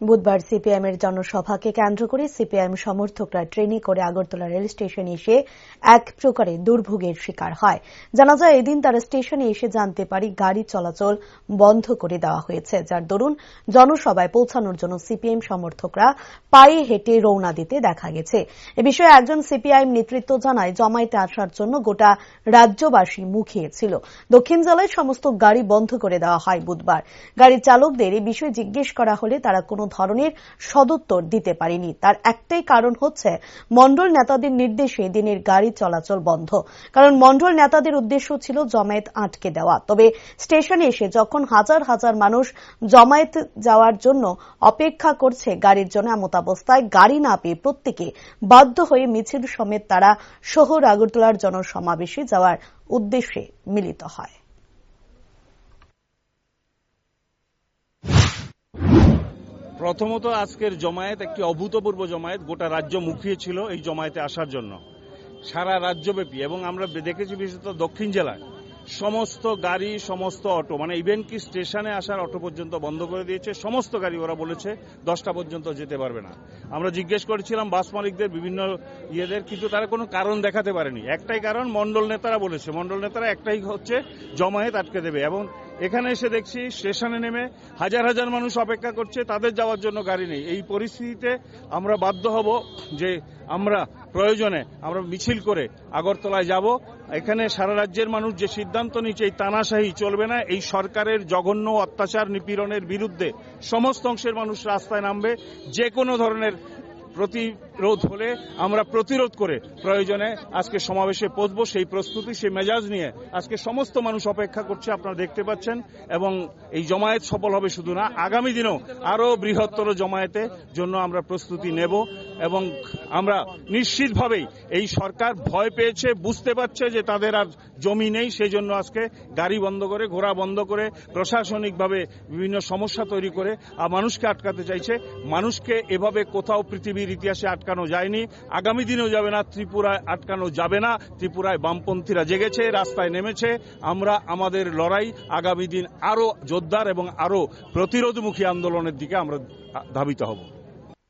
বুধবার সিপিএম এর জনসভাকে কেন্দ্র করে সিপিআইএম সমর্থকরা ট্রেনে করে আগরতলা রেল স্টেশনে এসে এক প্রকারে দুর্ভোগের শিকার হয়। জানা যায়, এদিন তারা স্টেশনে এসে জানতে পারি গাড়ি চলাচল বন্ধ করে দেওয়া হয়েছে, যার দরুন জনসভায় পৌঁছানোর জন্য সিপিএম সমর্থকরা পায়ে হেঁটে রওনা দিতে দেখা গেছে। এ বিষয়ে একজন সিপিআইএম নেতৃত্ব জানায়, জমায়েতে আসার জন্য গোটা রাজ্যবাসী মুখিয়েছিল দক্ষিণ জেলায় সমস্ত গাড়ি বন্ধ করে দেওয়া হয় বুধবার। গাড়ির চালকদের এই বিষয়ে জিজ্ঞেস করা হলে তারা কোনো ধরনের সদুত্তর দিতে পারেনি। তার একটাই কারণ হচ্ছে, মন্ডল নেতাদের নির্দেশে দিনের গাড়ি চলাচল বন্ধ। কারণ মন্ডল নেতাদের উদ্দেশ্য ছিল জমায়েত আটকে দেওয়া। তবে স্টেশনে এসে যখন হাজার হাজার মানুষ জমায়েত যাওয়ার জন্য অপেক্ষা করছে গাড়ির জন্য এমতাবস্থায় গাড়ি না পেয়ে প্রত্যেকে বাধ্য হয়ে মিছিল সমেত তারা শহর আগরতলার জনসমাবেশে যাওয়ার উদ্দেশ্যে মিলিত হয়। প্রথমত আজকের জমায়েত একটি অভূতপূর্ব জমায়েত। গোটা রাজ্য মুখিয়ে ছিল এই জমায়েতে আসার জন্য। সারা রাজ্যব্যাপী এবং আমরা দেখেছি বিশেষত দক্ষিণ জেলায়। সমস্ত গাড়ি, সমস্ত অটো মানে ইভেন কি স্টেশনে আসার অটো পর্যন্ত বন্ধ করে দিয়েছে। সমস্ত গাড়ি ওরা বলেছে দশটা পর্যন্ত যেতে পারবে না। আমরা জিজ্ঞেস করেছিলাম বাস মালিকদের, বিভিন্ন ইয়েদের, কিন্তু তারা কোনো কারণ দেখাতে পারেনি। একটাই কারণ মন্ডল নেতারা বলেছে। মন্ডল নেতারা একটাই হচ্ছে জমায়েত আটকে দেবে এবং এখানে এসে দেখছি, স্টেশনে নেমে হাজার হাজার মানুষ অপেক্ষা করছে, তাদের যাওয়ার জন্য গাড়ি নেই। এই পরিস্থিতিতে আমরা বাধ্য হব যে আমরা প্রয়োজনে আমরা মিছিল করে আগরতলায় যাব। এখানে সারা রাজ্যের মানুষ যে সিদ্ধান্ত নিচ্ছে, এই তানাশাহি চলবে না। এই সরকারের জঘন্য অত্যাচার নিপীড়নের বিরুদ্ধে সমস্ত অংশের মানুষ রাস্তায় নামবে। যে কোনো ধরনের প্রতিরোধ হলে আমরা প্রতিরোধ করে প্রয়োজনে আজকে সমাবেশে পৌঁছবো। সেই প্রস্তুতি, সেই মেজাজ নিয়ে আজকে সমস্ত মানুষ অপেক্ষা করছে, আপনারা দেখতে পাচ্ছেন। এবং এই জমায়েত সফল হবে শুধু না, আগামী দিনেও আরও বৃহত্তর জমায়েতে জন্য আমরা প্রস্তুতি নেব। এবং আমরা নিশ্চিতভাবেই এই সরকার ভয় পেয়েছে, বুঝতে পারছে যে তাদের আর জমি নেই সেই জন্য আজকে গাড়ি বন্ধ করে, ঘোড়া বন্ধ করে, প্রশাসনিকভাবে বিভিন্ন সমস্যা তৈরি করে আর মানুষকে আটকাতে চাইছে। মানুষকে এভাবে কোথাও পৃথিবীর ইতিহাসে আটকানো যায়নি। আগামী দিনেও যাবে না, ত্রিপুরায় আটকানো যাবে না। ত্রিপুরায় বামপন্থীরা জেগেছে, রাস্তায় নেমেছে। আমরা আমাদের লড়াই আগামী দিন আরও জোরদার এবং আরও প্রতিরোধমুখী আন্দোলনের দিকে আমরা ধাবিত হব।